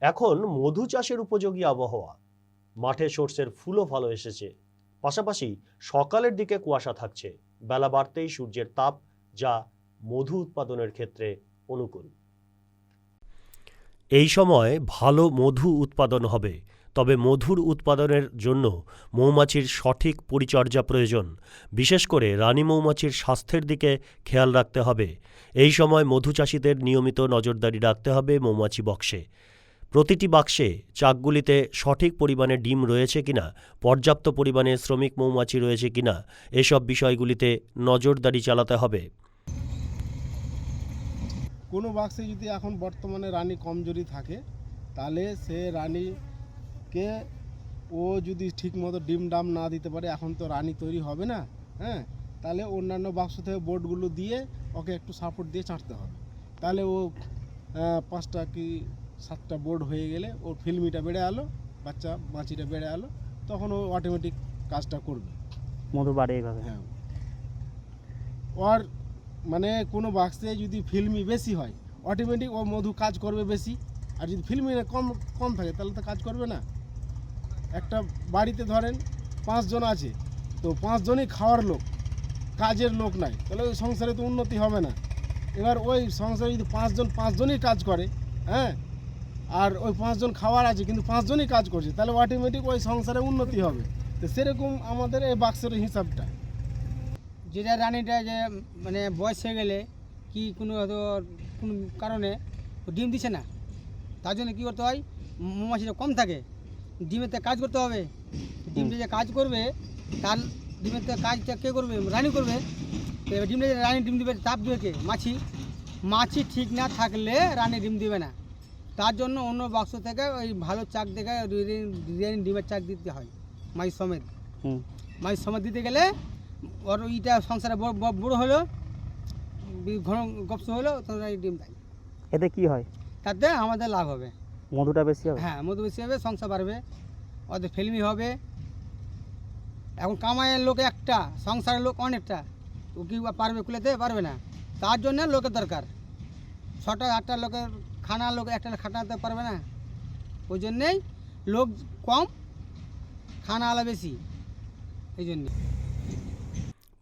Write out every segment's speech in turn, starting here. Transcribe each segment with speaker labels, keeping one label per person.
Speaker 1: এখন মধু চাষের উপযোগী আবহাওয়া। মাঠে সর্ষের ফুলও ভালো এসেছে। পাশাপাশি সকালের দিকে কুয়াশা থাকছে। বেলা বাড়তেই সূর্যের তাপ, যা মধু উৎপাদনের ক্ষেত্রে অনুকূল। এই সময় ভালো মধু উৎপাদন হবে। তবে মধুর উৎপাদনের জন্য মৌমাছির সঠিক পরিচর্যা প্রয়োজন। বিশেষ করে রানী মৌমাছির স্বাস্থ্যের দিকে খেয়াল রাখতে হবে। এই সময় মধু চাষিদের নিয়মিত নজরদারি রাখতে হবে মৌমাছি বক্সে। প্রতিটি বাক্সে চাকগুলিতে সঠিক পরিমাণে ডিম রয়েছে কিনা, পর্যাপ্ত পরিমাণে শ্রমিক মৌমাছি রয়েছে কিনা, এসব বিষয়গুলিতে নজরদারি চালাতে হবে।
Speaker 2: কোনো বাক্সে যদি এখন বর্তমানে রানী কমজোরি থাকে, তাহলে সে রানীকে ও যদি ঠিক মতো ডিম ডাম না দিতে পারে, এখন তো রানী তৈরি হবে না হ্যাঁ? তাহলে অন্যান্য বাক্স থেকে বোর্ডগুলো দিয়ে ওকে একটু সাপোর্ট দিয়ে ছাঁটতে হবে। তাহলে ও পাঁচটা কি সাতটা বোর্ড হয়ে গেলে ওর ফিল্মিটা বেড়ে আলো বাচ্চা মাছিটা বেড়ে আলো তখন ও অটোমেটিক কাজটা করবে।
Speaker 3: মধু বাড়ে এইভাবে
Speaker 2: হ্যাঁ। ওর মানে কোনো বাক্সে যদি ফিল্মি বেশি হয় অটোমেটিক ও মধু কাজ করবে বেশি। আর যদি ফিল্মি কম কম থাকে তাহলে তো কাজ করবে না। একটা বাড়িতে ধরেন পাঁচজন আছে তো পাঁচজনই খাওয়ার লোক কাজের লোক নাই তাহলে ওই সংসারে তো উন্নতি হবে না। এবার ওই সংসারে যদি পাঁচজন পাঁচজনই কাজ করে হ্যাঁ আর ওই পাঁচজন খাওয়ার আছে, কিন্তু পাঁচজনই কাজ করছে। তাহলে অটোমেটিক ওই সংসারে উন্নতি হবে। তো সেরকম আমাদের এই বাক্সের হিসাবটা।
Speaker 4: যেটা রানীটা যে মানে বয়স হয়ে গেলে কি কোনো হয়তো কোনো কারণে ডিম দিছে না, তার জন্য কী করতে হয়? মৌমাছিটা কম থাকে, ডিমেতে কাজ করতে হবে। ডিমটা যে কাজ করবে, তার ডিমেতে কাজটা কে করবে? রানী করবে। তো এবার ডিমটা রানী ডিম দিবে চাপ দেবে কে? মাছি। মাছি ঠিক না থাকলে রানী ডিম দিবে না। তার জন্য অন্য বাক্স থেকে ওই ভালো চাক দেখে ডিজাইন ডিমের চাক দিতে হয় মাছ সমেত। মাছ সমেত দিতে গেলে ওর ওইটা সংসারে বড় হলো ঘন গপস হলো তখন ডিম দেয়।
Speaker 3: এতে কি হয়?
Speaker 4: তাতে আমাদের লাভ হবে।
Speaker 3: মধুটা বেশি হবে?
Speaker 4: হ্যাঁ মধু বেশি হবে সংসার বাড়বে ওদের ফিল্মি হবে। এখন কামাইয়ের লোক একটা সংসারের লোক অনেকটা। ও কি পারবে খুলেতে পারবে না। তার জন্য লোকের দরকার। ছটা আটটা লোকের খানা লোক একটা খাটাতে পারবে না। ওই জন্যেই লোক কম, খানা আলা বেশি। এই জন্যে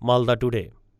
Speaker 1: মালদা টুডে।